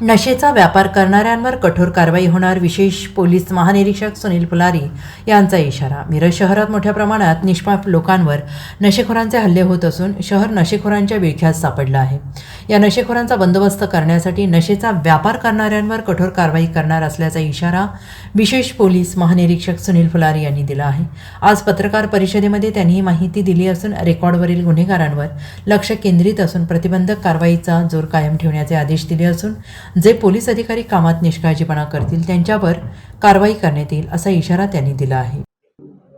नशेचा व्यापार करणाऱ्यांवर कठोर कारवाई होणार विशेष पोलीस महानिरीक्षक सुनील फुलारी यांचा इशारा. मिरज शहरात मोठ्या प्रमाणात निष्पाप लोकांवर नशेखोरांचे हल्ले होत असून शहर नशेखोरांच्या विळख्यात सापडलं आहे. या नशेखोरांचा बंदोबस्त करण्यासाठी नशेचा व्यापार करणाऱ्यांवर कठोर कारवाई करणार असल्याचा इशारा विशेष पोलीस महानिरीक्षक सुनील फुलारी यांनी दिला आहे. आज पत्रकार परिषदेमध्ये त्यांनी ही माहिती दिली असून रेकॉर्डवरील गुन्हेगारांवर लक्ष केंद्रित असून प्रतिबंधक कारवाईचा जोर कायम ठेवण्याचे आदेश दिले असून जे पोलीस अधिकारी कामात निष्काळजीपणा करतील त्यांच्यावर कारवाई करण्यात येईल असा इशारा त्यांनी दिला आहे.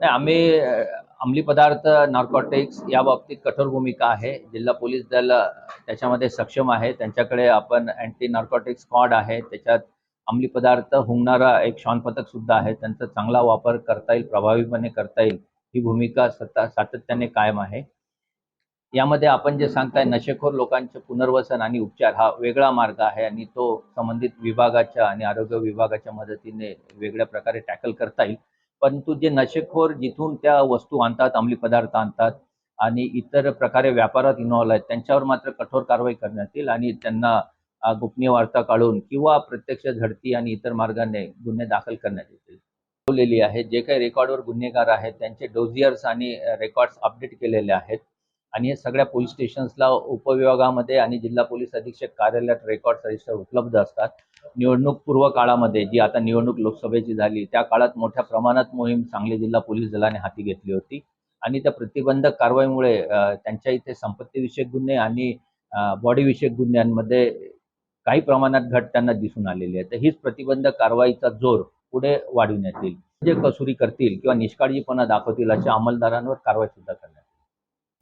आम्ही अंमली पदार्थ नार्कोटिक्स या बाबतीत कठोर भूमिका आहे. जिल्हा पोलीस दल त्याच्यामध्ये सक्षम आहे. त्यांच्याकडे आपण अँटी नार्कोटिक्स स्क्वॉड आहे. त्याच्यात अंमली पदार्थ हुंगणारा एक श्वान पथक सुद्धा आहे. त्यांचा चांगला वापर करता येईल प्रभावीपणे करता येईल. ही भूमिका सता सातत्याने कायम आहे. यामध्ये आपण जे सांगताय नशेखोर लोकांचे पुनर्वसन आणि उपचार हा वेगळा मार्ग आहे आणि तो संबंधित विभागाच्या आणि आरोग्य विभागाच्या मदतीने वेगळ्या प्रकारे टॅकल करता येईल. परंतु जे नशेखोर जिथून त्या वस्तू आणतात अंमली पदार्थ आणतात आणि इतर प्रकारे व्यापारात इन्व्हॉल्व आहेत त्यांच्यावर मात्र कठोर कारवाई करण्यात येईल आणि त्यांना गोपनीय वार्ता काढून किंवा प्रत्यक्ष झडती आणि इतर मार्गाने गुन्हे दाखल करण्यात येतील. ठेवलेली आहे जे काही रेकॉर्डवर गुन्हेगार आहेत त्यांचे डोझियर्स आणि रेकॉर्ड्स अपडेट केलेले आहेत. आणि हे सगळ्या पोलीस स्टेशन्सला उपविभागामध्ये आणि जिल्हा पोलीस अधीक्षक कार्यालयात रेकॉर्ड रजिस्टर उपलब्ध असतात. निवडणूक पूर्व काळामध्ये जी आता निवडणूक लोकसभेची झाली त्या काळात मोठ्या प्रमाणात मोहीम सांगली जिल्हा पोलीस दलाने हाती घेतली होती. आणि त्या प्रतिबंधक कारवाईमुळे त्यांच्या इथे संपत्तीविषयक गुन्हे आणि बॉडीविषयक गुन्ह्यांमध्ये काही प्रमाणात घट त्यांना दिसून आलेली आहे. तर हीच प्रतिबंधक कारवाईचा जोर पुढे वाढविण्यात येईल. जे कसुरी करतील किंवा निष्काळजीपणा दाखवतील अशा अंमलदारांवर कारवाई सुद्धा करतील